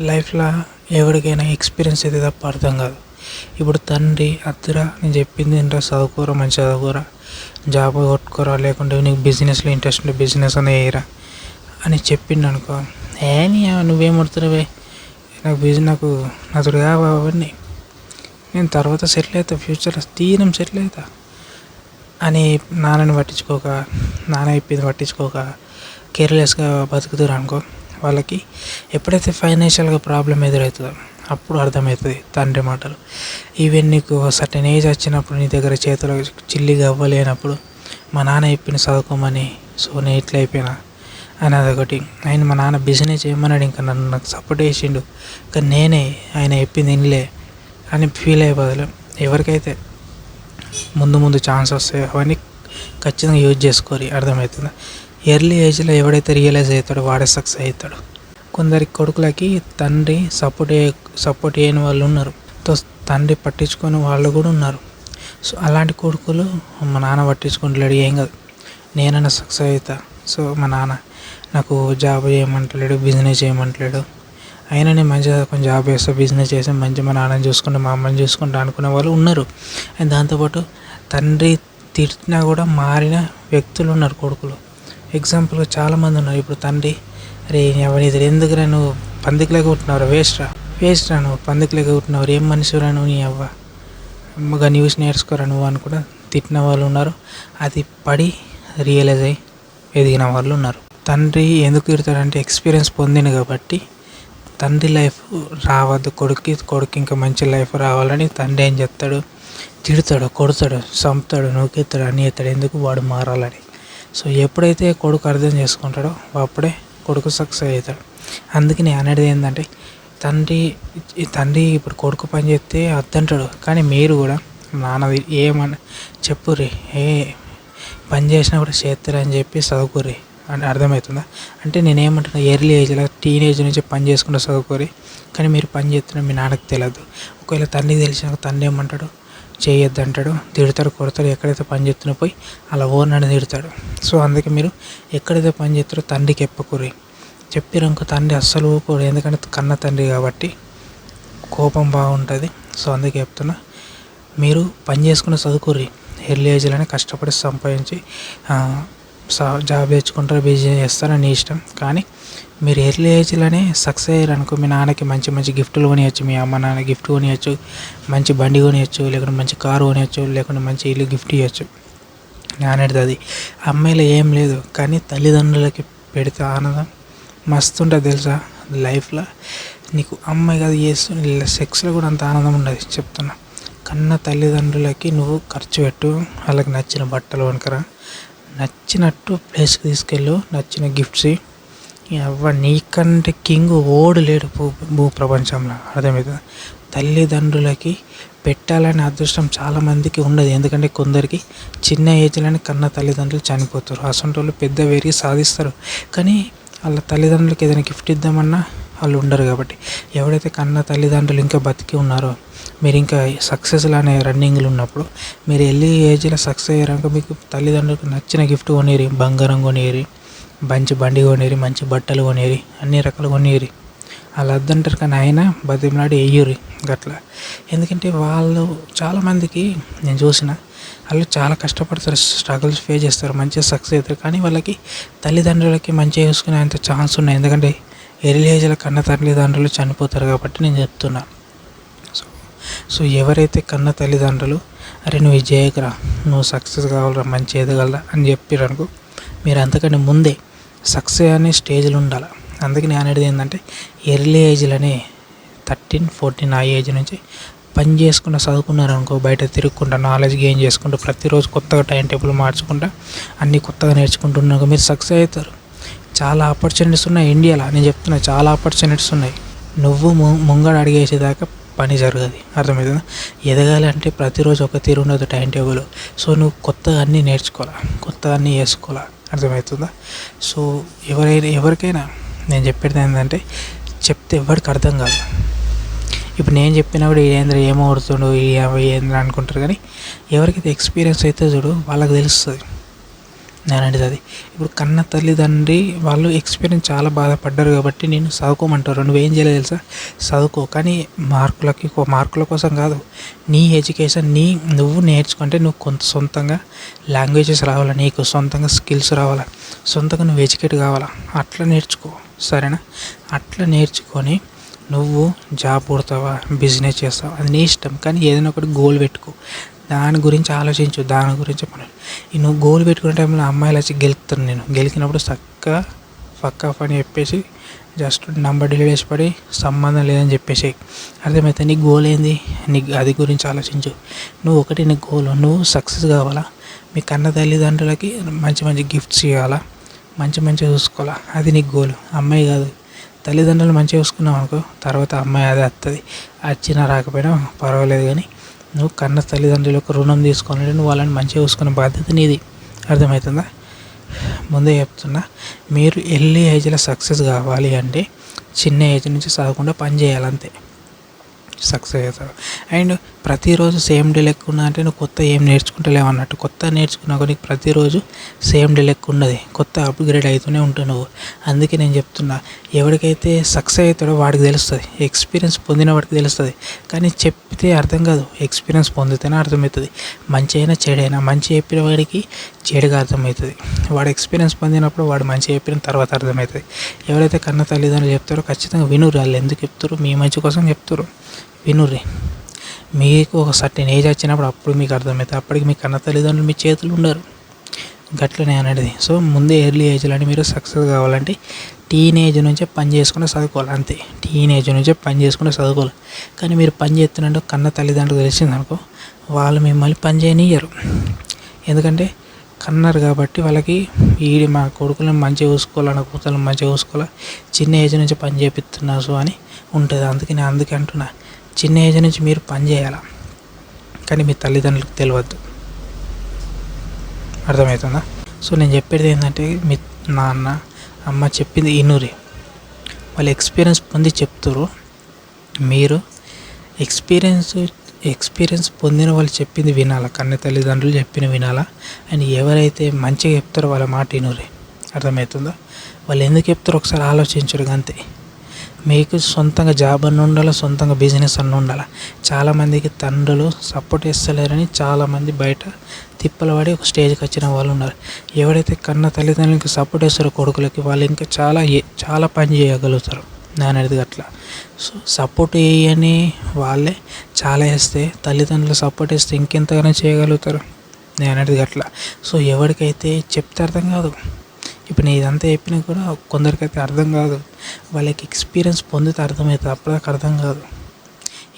లైఫ్లో ఎవరికైనా ఎక్స్పీరియన్స్ అయితే తప్ప అర్థం కాదు. ఇప్పుడు తండ్రి అద్దురా నేను చెప్పింది ఏంటో చదువుకోరా మంచి చదువుకోరా? జాబ్ కొట్టుకోరా? లేకుంటే నీకు బిజినెస్లో ఇంట్రెస్ట్ ఉంటే బిజినెస్ అనే వేయరా అని చెప్పిండు అనుకో ఏ నీ నువ్వేం పడుతున్నావే నాకు బిజినెస్ నాకు నాతో కావు అవన్నీ. నేను తర్వాత సెటిల్ అవుతా ఫ్యూచర్లో తీరం సెటిల్ అవుతా. అని నాన్నని పట్టించుకోక నాన్న చెప్పింది పట్టించుకోక కేర్లెస్గా బతుకుతారు అనుకో వాళ్ళకి ఎప్పుడైతే ఫైనాన్షియల్గా ప్రాబ్లం ఎదురవుతుందో అప్పుడు అర్థమవుతుంది తండ్రి మాటలు. ఈవెన్ నీకు సర్టెన్ ఏజ్ వచ్చినప్పుడు నీ దగ్గర చేతిలో చిల్లిగా అవ్వలేనప్పుడు మా నాన్న చెప్పిన చదువుకోమని సో నేను ఇట్లా అయిపోయినా? అని అదొకటి ఆయన మా నాన్న బిజినెస్ చేయమన్నాడు ఇంకా నన్ను నాకు సపోర్ట్ చేసిండు. కానీ నేనే ఆయన చెప్పింది వినలే అని ఫీల్ అయ్యే బదులు ఎవరికైతే ముందు ముందు ఛాన్స్ వస్తాయో అవన్నీ ఖచ్చితంగా యూజ్ చేసుకోరి అర్థమవుతుంది? ఎర్లీ ఏజ్లో ఎవడైతే రియలైజ్ అవుతాడో వాడే సక్సెస్ అవుతాడు. కొందరి కొడుకులకి తండ్రి సపోర్ట్ సపోర్ట్ చేయని వాళ్ళు ఉన్నారు. తండ్రి పట్టించుకొని వాళ్ళు కూడా ఉన్నారు. సో అలాంటి కొడుకులు మా నాన్న పట్టించుకుంటలేడు ఏం కాదు. నేనైనా సక్సెస్ అవుతా. సో మా నాన్న నాకు జాబ్ చేయమంటలేడు బిజినెస్ చేయమంటలేడు. అయినా నేను మంచిగా కొంచెం జాబ్ చేస్తా బిజినెస్ చేసి మంచిగా మా నాన్నని చూసుకుంటా మా అమ్మని చూసుకుంటా అనుకునే వాళ్ళు ఉన్నారు. అండ్ దాంతోపాటు తండ్రి తిట్టినా కూడా మారిన వ్యక్తులు ఉన్నారు కొడుకులు. ఎగ్జాంపుల్గా చాలామంది ఉన్నారు. ఇప్పుడు తండ్రి రే ఎవరి ఇది ఎందుకురా నువ్వు? పందికిలేక ఉంటున్నావు వేస్ట్ రా వేస్ట్ రా నువ్వు పందికిలేక ఉంటున్నావు ఏం మనిషిరా నువ్వు నీ అవ్వ? అమ్మగా న్యూస్ నేర్చుకోరా నువ్వు? అని కూడా తిట్టిన వాళ్ళు ఉన్నారు. అది పడి రియలైజ్ అయ్యి ఎదిగిన వాళ్ళు ఉన్నారు. తండ్రి ఎందుకు తిడతాడంటే ఎక్స్పీరియన్స్ పొందింది కాబట్టి తండ్రి లైఫ్ రావద్దు కొడుక్కి కొడుకు ఇంకా మంచి లైఫ్ రావాలని తండ్రి ఏం చెప్తాడు తిడతాడు కొడతాడు చంపుతాడు నూకెత్తాడు అని ఎత్తాడు ఎందుకు వాడు మారాలని? సో ఎప్పుడైతే కొడుకు అర్థం చేసుకుంటాడో అప్పుడే కొడుకు సక్సెస్ అవుతాడు. అందుకే నేను అనేది ఏంటంటే తండ్రి తండ్రి ఇప్పుడు కొడుకు పని చేస్తే అద్దంటాడు. కానీ మీరు కూడా నాన్నది ఏమని చెప్పుర్రి ఏ పని చేసినా కూడా చేస్తారని చెప్పి చదువుకోర్రి అంటే అర్థమవుతుందా? అంటే నేనేమంటున్నా ఎర్లీ ఏజ్లో టీనేజ్ నుంచి పని చేసుకుంటూ చదువుకోరి కానీ మీరు పని చేస్తున్న మీ నాన్నకి తెలియదు. ఒకవేళ తండ్రికి తెలిసినాక తండ్రి ఏమంటాడు? చేయొద్దు అంటాడు తిడతాడు కొడతాడు ఎక్కడైతే పని చేస్తున్నా పోయి అలా ఓనని తిడతాడు. సో అందుకే మీరు ఎక్కడైతే పని చేస్తారో తండ్రికి ఎప్పకూరి. చెప్పిరంకో తండ్రి అస్సలు ఊరుకోడు. ఎందుకంటే కన్న తండ్రి కాబట్టి కోపం బాగుంటుంది. సో అందుకే చెప్తున్నా మీరు పని చేసుకుని చదువుకోరి ఎర్లీ ఏజ్లోనే కష్టపడి సంపాదించి జాబ్ తెచ్చుకుంటారు బిజినెస్ చేస్తారు నీ ఇష్టం. కానీ మీరు ఎర్లీ ఏజ్లోనే సక్సెస్ అయ్యారనుకో మీ నాన్నకి మంచి మంచి గిఫ్ట్లు కొనియచ్చు మీ అమ్మ నాన్న గిఫ్ట్ కొనియచ్చు మంచి బండి కొనియచ్చు లేకుంటే మంచి కారు కొనియచ్చు లేకుంటే మంచి ఇల్లు గిఫ్ట్ ఇవ్వచ్చు నానేది అది. అమ్మాయిలో ఏం లేదు కానీ తల్లిదండ్రులకి పెడితే ఆనందం మస్తు ఉంటుంది తెలుసా? లైఫ్లో నీకు అమ్మాయి కాదు చేస్తుంది సెక్స్లో కూడా అంత ఆనందం ఉండదు చెప్తున్నా. కన్న తల్లిదండ్రులకి నువ్వు ఖర్చు పెట్టు వాళ్ళకి నచ్చిన బట్టలు వనకరా నచ్చినట్టు ప్లేస్కి తీసుకెళ్ళు నచ్చిన గిఫ్ట్స్ ఎవ నీకంటే కింగ్ ఓడు లేడు భూ భూ ప్రపంచంలో అర్థమవుతుంది తల్లిదండ్రులకి పెట్టాలనే అదృష్టం చాలామందికి ఉండదు. ఎందుకంటే కొందరికి చిన్న ఏజ్లోనే కన్న తల్లిదండ్రులు చనిపోతారు. అసంటి వాళ్ళు పెద్ద పెరిగి సాధిస్తారు. కానీ వాళ్ళ తల్లిదండ్రులకి ఏదైనా గిఫ్ట్ ఇద్దామన్నా వాళ్ళు ఉండరు కాబట్టి. ఎవడైతే కన్న తల్లిదండ్రులు ఇంకా బతికి ఉన్నారో మీరు ఇంకా సక్సెస్ అనే రన్నింగ్లు ఉన్నప్పుడు మీరు వెళ్ళి ఏజ్లో సక్సెస్ అయ్యాక మీకు తల్లిదండ్రులకు నచ్చిన గిఫ్ట్ కొనేరి బంగారం కొనేరి మంచి బండి కొనేరి మంచి బట్టలు కొనేరి అన్ని రకాలు కొనేరి. వాళ్ళు వద్దంటారు కానీ ఆయన బతిమలాడి వేయరు గట్లా. ఎందుకంటే వాళ్ళు చాలామందికి నేను చూసిన వాళ్ళు చాలా కష్టపడతారు స్ట్రగుల్స్ ఫేస్ చేస్తారు మంచిగా సక్సెస్ అవుతారు. కానీ వాళ్ళకి తల్లిదండ్రులకి మంచిగా చూసుకునే అంత ఛాన్స్ ఉన్నాయి. ఎందుకంటే ఎర్లీ ఏజ్లో కన్న తల్లిదండ్రులు చనిపోతారు కాబట్టి నేను చెప్తున్నా. సో సో ఎవరైతే కన్న తల్లిదండ్రులు అరే నువ్వు ఇది చేయకరా నువ్వు సక్సెస్ కావాలరా మంచి ఎదగలరా అని చెప్పారనుకో మీరు అంతకంటే ముందే సక్సెస్ అనే స్టేజ్లో ఉండాలి? అందుకే నేను అనేది ఏంటంటే ఎర్లీ ఏజ్లోనే థర్టీన్ ఫోర్టీన్ ఆ ఏజ్ నుంచి పని చేసుకుంటూ చదువుకున్నారు అనుకో బయట తిరుగుకుంటా నాలెడ్జ్ గెయిన్ చేసుకుంటూ ప్రతిరోజు కొత్తగా టైం టేబుల్ మార్చుకుంటా అన్నీ కొత్తగా నేర్చుకుంటున్నాక మీరు సక్సెస్ అవుతారు. చాలా ఆపర్చునిటీస్ ఉన్నాయి ఇండియాలో నేను చెప్తున్నా చాలా ఆపర్చునిటీస్ ఉన్నాయి. నువ్వు ముంగడు అడిగేసేదాకా పని జరగదు. అర్థమవుతుందా ఎదగాలి అంటే ప్రతిరోజు ఒక తీరు ఉండదు టైం టేబుల్ సో నువ్వు కొత్తగా అన్నీ నేర్చుకోవాలా? కొత్తగా అన్నీ వేసుకోవాలా అర్థమవుతుందా? సో ఎవరైనా ఎవరికైనా నేను చెప్పేది ఏంటంటే చెప్తే ఎవరికి అర్థం కాదు. ఇప్పుడు నేను చెప్పినప్పుడు ఏంద్ర ఏమో కొడుతుండు ఏంద్ర అనుకుంటారు కానీ ఎవరికైతే ఎక్స్పీరియన్స్ అయితే చూడు వాళ్ళకి తెలుస్తుంది. నేను అది. ఇప్పుడు కన్న తల్లిదండ్రి వాళ్ళు ఎక్స్పీరియన్స్ చాలా బాధపడ్డారు కాబట్టి నేను చదువుకోమంటారు. నువ్వేం చేయలేదు తెలుసా? చదువుకో. కానీ మార్కులకి మార్కుల కోసం కాదు. నీ ఎడ్యుకేషన్ నీ నువ్వు నేర్చుకుంటే నువ్వు కొంత సొంతంగా లాంగ్వేజెస్ రావాలా? నీకు సొంతంగా స్కిల్స్ రావాలా? సొంతంగా నువ్వు ఎడ్యుకేట్ కావాలా? అట్లా నేర్చుకో. సరేనా? అట్లా నేర్చుకొని నువ్వు జాబ్ కొడతావా? బిజినెస్ చేస్తావా? అది నీ ఇష్టం. కానీ ఏదైనా ఒకటి గోల్ పెట్టుకో. దాని గురించి ఆలోచించు దాని గురించి పని. నువ్వు గోల్ పెట్టుకునే టైంలో అమ్మాయిలు వచ్చి గెలుపుతాను నేను గెలికినప్పుడు చక్కగా పక్కా పని చెప్పేసి జస్ట్ నంబర్ డిలీట్ చేసి పడి సంబంధం లేదని చెప్పేసి. అర్థమైతే నీ గోల్ ఏంది? నీ అది గురించి ఆలోచించు. నువ్వు ఒకటి నీ గోల్ నువ్వు సక్సెస్ కావాలా? మీ కన్న తల్లిదండ్రులకి మంచి మంచి గిఫ్ట్స్ ఇవ్వాలా? మంచి మంచిగా చూసుకోవాలా? అది నీ గోల్ అమ్మాయి కాదు. తల్లిదండ్రులు మంచిగా చూసుకున్నావు అనుకో తర్వాత అమ్మాయి అదే వస్తుంది వచ్చినా రాకపోయినా పర్వాలేదు కానీ నువ్వు కన్న తల్లిదండ్రులకు రుణం తీసుకొని నువ్వు వాళ్ళని మంచిగా చూసుకునే బాధ్యత నీది. అర్థమవుతుందా ముందే చెప్తున్నా మీరు ఎర్లీ ఏజ్లో సక్సెస్ కావాలి అంటే చిన్న ఏజ్ నుంచి చదవకుండా పని చేయాలంతే. సక్సెస్ అవుతారు అండ్ ప్రతిరోజు సేమ్ డే లెక్క ఉన్నా అంటే నువ్వు కొత్త ఏం నేర్చుకుంటలేవు అన్నట్టు. కొత్త నేర్చుకున్నా కానీ ప్రతిరోజు సేమ్ డే లెక్క ఉన్నది. కొత్త అప్గ్రేడ్ అవుతూనే ఉంటావు నువ్వు. అందుకే నేను చెప్తున్నా ఎవరికైతే సక్సెస్ అవుతాడో వాడికి తెలుస్తుంది. ఎక్స్పీరియన్స్ పొందిన వాడికి తెలుస్తుంది. కానీ చెప్తే అర్థం కాదు. ఎక్స్పీరియన్స్ పొందితేనే అర్థమవుతుంది. మంచి అయినా చెడైనా మంచి చెప్పిన వాడికి చెడుగా అర్థమవుతుంది. వాడు ఎక్స్పీరియన్స్ పొందినప్పుడు వాడు మంచి చెప్పిన తర్వాత అర్థమవుతుంది. ఎవరైతే కన్న తల్లిదండ్రులు చెప్తారో ఖచ్చితంగా వినురు వాళ్ళు ఎందుకు చెప్తారు? మీ మంచి కోసం చెప్తారు. వినుర్రి. మీకు ఒక సర్టెన్ ఏజ్ వచ్చినప్పుడు అప్పుడు మీకు అర్థమవుతుంది. అప్పటికి మీ కన్న తల్లిదండ్రులు మీ చేతులు ఉండరు. గట్లనే అనేది. సో ముందే ఎర్లీ ఏజ్లోనే మీరు సక్సెస్ కావాలంటే టీనేజ్ నుంచే పని చేసుకుని చదువుకోవాలి. అంతే. టీనేజ్ నుంచే పని చేసుకుని చదువుకోవాలి. కానీ మీరు పని చేస్తున్నట్టు కన్న తల్లిదండ్రులు తెలిసిందనుకో వాళ్ళు మిమ్మల్ని పని చేయనియ్యరు ఎందుకంటే కన్నారు కాబట్టి వాళ్ళకి వీడి మా కొడుకులను మంచిగా చూసుకోవాలి నా కూతుర్లను మంచిగా చూసుకోవాలి. చిన్న ఏజ్ నుంచి పని చేపిస్తున్నా సో అని ఉంటుంది. అందుకే నేను అందుకే అంటున్నా. చిన్న ఏజ్ నుంచి మీరు పని చేయాలి? కానీ మీ తల్లిదండ్రులకు తెలియద్దు అర్థమవుతుందా? సో నేను చెప్పేది ఏంటంటే మీ నాన్న అమ్మ చెప్పింది ఇనురి. వాళ్ళు ఎక్స్పీరియన్స్ పొంది చెప్తారు మీరు ఎక్స్పీరియన్స్ ఎక్స్పీరియన్స్ పొందిన వాళ్ళు చెప్పింది వినాలా? కన్న తల్లిదండ్రులు చెప్పిన వినాలా? అండ్ ఎవరైతే మంచిగా చెప్తారో వాళ్ళ మాట వినురి అర్థమవుతుందా? వాళ్ళు ఎందుకు చెప్తారో ఒకసారి ఆలోచించరు అంతే. మీకు సొంతంగా జాబ్ అన్న ఉండాలి సొంతంగా బిజినెస్ అన్న ఉండాలి? చాలామందికి తండ్రులు సపోర్ట్ ఇస్తలేరని చాలామంది బయట తిప్పలు పడి ఒక స్టేజ్కి వచ్చిన వాళ్ళు ఉన్నారు. ఎవరైతే కన్న తల్లిదండ్రులకి సపోర్ట్ ఇస్తారో కొడుకులకి వాళ్ళు ఇంకా చాలా చాలా పని చేయగలుగుతారు. నేను అనేది అట్లా. సో సపోర్ట్ చేయని వాళ్ళే చాలా వేస్తే తల్లిదండ్రులు సపోర్ట్ ఇస్తే ఇంకెంతగానో చేయగలుగుతారు. నేను అనేది అట్లా. సో ఎవరికైతే చెప్తే అర్థం కాదు. ఇప్పుడు నేను ఇదంతా చెప్పినా కూడా కొందరికైతే అర్థం కాదు. వాళ్ళకి ఎక్స్పీరియన్స్ పొందితే అర్థమవుతుంది అప్పటిదాకా అర్థం కాదు.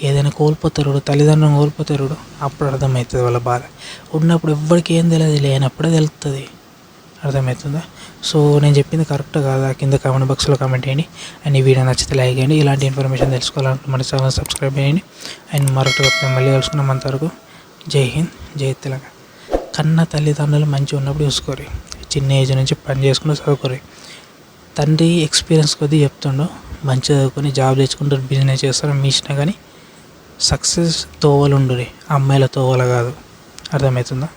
ఏదైనా కోల్పోతారు తల్లిదండ్రులను కోల్పోతారు అప్పుడు అర్థమవుతుంది వాళ్ళ బాధ. ఉన్నప్పుడు ఎవ్వరికి ఏం తెలియదు లేనప్పుడే తెలుస్తుంది అర్థమవుతుందా సో నేను చెప్పింది కరెక్ట్ కాదా? కింద కామెంట్ బాక్స్లో కామెంట్ చేయండి. అండ్ ఈ వీడియో నచ్చితే లైక్ చేయండి. ఇలాంటి ఇన్ఫర్మేషన్ తెలుసుకోవాలంటే మన ఛానల్ సబ్స్క్రైబ్ చేయండి. అండ్ మరొకటి మళ్ళీ కలుసుకున్నాం అంతవరకు. జై హింద్ జై తెలంగాణ. కన్న తల్లిదండ్రులు మంచిగా ఉన్నప్పుడు చూసుకోరు చిన్న ఏజ్ నుంచి పని చేసుకుంటూ చదువుకోరు. తండ్రి ఎక్స్పీరియన్స్ కొద్దీ చెప్తుండో మంచి చదువుకొని జాబ్ తెచ్చుకుంటారు బిజినెస్ చేస్తారు మీ ఇష్టం కానీ సక్సెస్ తోవలు అమ్మాయిల తోవల కాదు. అర్థమవుతుందా?